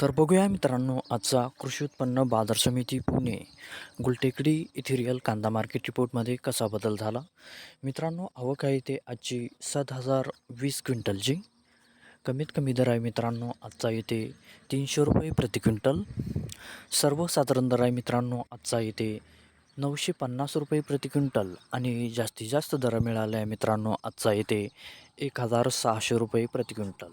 तर बघूया मित्रांनो आजचा कृषी उत्पन्न बाजार समिती पुणे गुलटेकडी येथे रिअल कांदा मार्केट रिपोर्टमध्ये कसा बदल झाला? मित्रांनो आवक आहे ते आजची सात हजार वीस क्विंटलची कमीत कमी दर आहे मित्रांनो आजचा येते तीनशे रुपये प्रति क्विंटल. सर्वसाधारण दर आहे मित्रांनो आजचा येते नऊशे पन्नास रुपये प्रति क्विंटल. आणि जास्तीत जास्त दर मिळाले आहे मित्रांनो आजचा येते एक हजार सहाशे रुपये प्रति क्विंटल.